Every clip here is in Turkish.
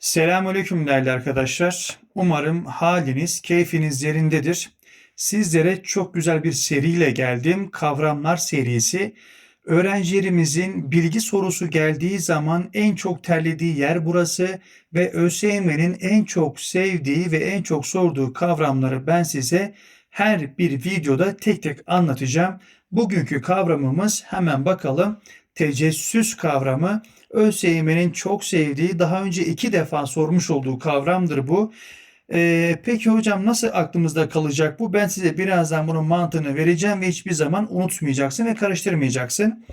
Selamünaleyküm değerli arkadaşlar. Umarım haliniz, keyfiniz yerindedir. Sizlere çok güzel bir seriyle geldim. Kavramlar serisi. Öğrencilerimizin bilgi sorusu geldiği zaman en çok terlediği yer burası ve ÖSYM'nin en çok sevdiği ve en çok sorduğu kavramları ben size her bir videoda tek tek anlatacağım. Bugünkü kavramımız hemen bakalım tecessüs kavramı ÖSYM'nin çok sevdiği, daha önce iki defa sormuş olduğu kavramdır bu. Ee, peki hocam nasıl aklımızda kalacak bu? Ben size birazdan bunun mantığını vereceğim ve hiçbir zaman unutmayacaksın ve karıştırmayacaksın.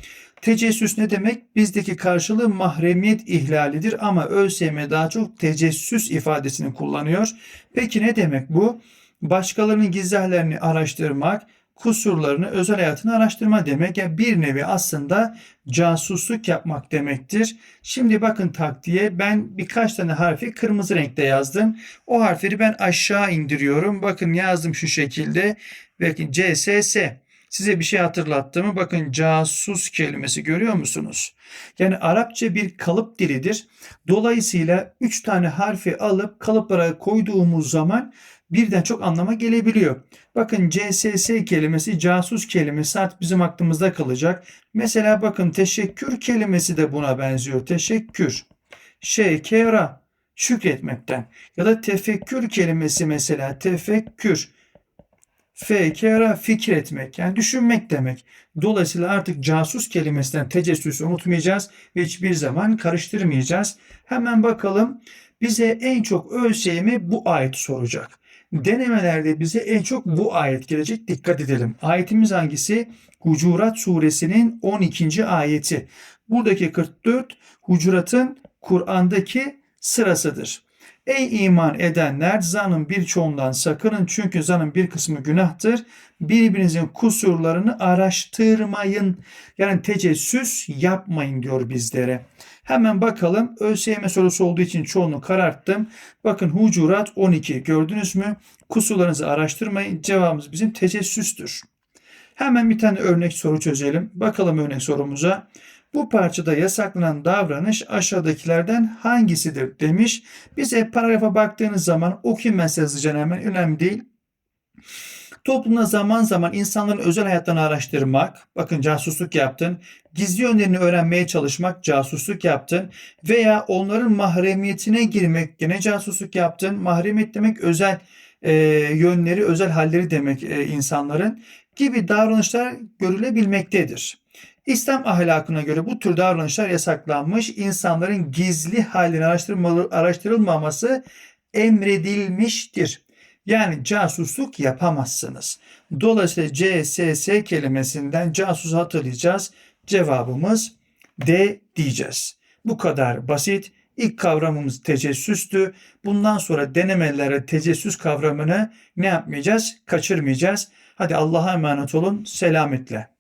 Tecessüs ne demek? Bizdeki karşılığı mahremiyet ihlalidir ama ÖSYM daha çok tecessüs ifadesini kullanıyor. Peki ne demek bu? Başkalarının gizli hallerini araştırmak, kusurlarını, özel hayatını araştırma demek. Yani bir nevi aslında casusluk yapmak demektir. Şimdi bakın taktiğe ben birkaç tane harfi kırmızı renkte yazdım. O harfleri ben aşağı indiriyorum. Bakın yazdım şu şekilde. Belki CSS. Size bir şey hatırlattı mı? Bakın casus kelimesi görüyor musunuz? Yani Arapça bir kalıp dilidir. Dolayısıyla 3 tane harfi alıp kalıplara koyduğumuz zaman birden çok anlama gelebiliyor. Bakın CSS kelimesi, casus kelimesi artık bizim aklımızda kalacak. Mesela bakın teşekkür kelimesi de buna benziyor. Teşekkür. Şekera şükretmekten. Ya da tefekkür kelimesi mesela tefekkür. Fekera fikretmek yani düşünmek demek. Dolayısıyla artık casus kelimesinden tecessüsü unutmayacağız ve hiçbir zaman karıştırmayacağız. Hemen bakalım bize en çok ÖSYM bu ayet soracak. Denemelerde bize en çok bu ayet gelecek. Dikkat edelim. Ayetimiz hangisi? Hucurat suresinin 12. ayeti. Buradaki 44 Hucurat'ın Kur'an'daki sırasıdır. Ey iman edenler zanın birçoğundan sakının çünkü zanın bir kısmı günahtır. Birbirinizin kusurlarını araştırmayın. Yani tecessüs yapmayın diyor bizlere. Hemen bakalım ÖSYM sorusu olduğu için çoğunu kararttım. Bakın Hucurat 12 gördünüz mü? Kusurlarınızı araştırmayın. Cevabımız bizim tecessüstür. Hemen bir tane örnek soru çözelim. Bakalım örnek sorumuza. Bu parçada yasaklanan davranış aşağıdakilerden hangisidir demiş. Bize paragrafa baktığınız zaman okuyayım ben size hızlıca hemen önemli değil. Toplumda zaman zaman insanların özel hayatlarını araştırmak, bakın casusluk yaptın, gizli yönlerini öğrenmeye çalışmak, casusluk yaptın veya onların mahremiyetine girmek, gene casusluk yaptın. Mahremiyet demek özel e, yönleri, özel halleri demek e, insanların gibi davranışlar görülebilmektedir. İslam ahlakına göre bu tür davranışlar yasaklanmış, insanların gizli halini araştırılmaması emredilmiştir. Yani casusluk yapamazsınız. Dolayısıyla CSS kelimesinden casus hatırlayacağız. Cevabımız D diyeceğiz. Bu kadar basit. İlk kavramımız tecessüstü. Bundan sonra denemelere tecessüs kavramını ne yapmayacağız? Kaçırmayacağız. Hadi Allah'a emanet olun. Selametle.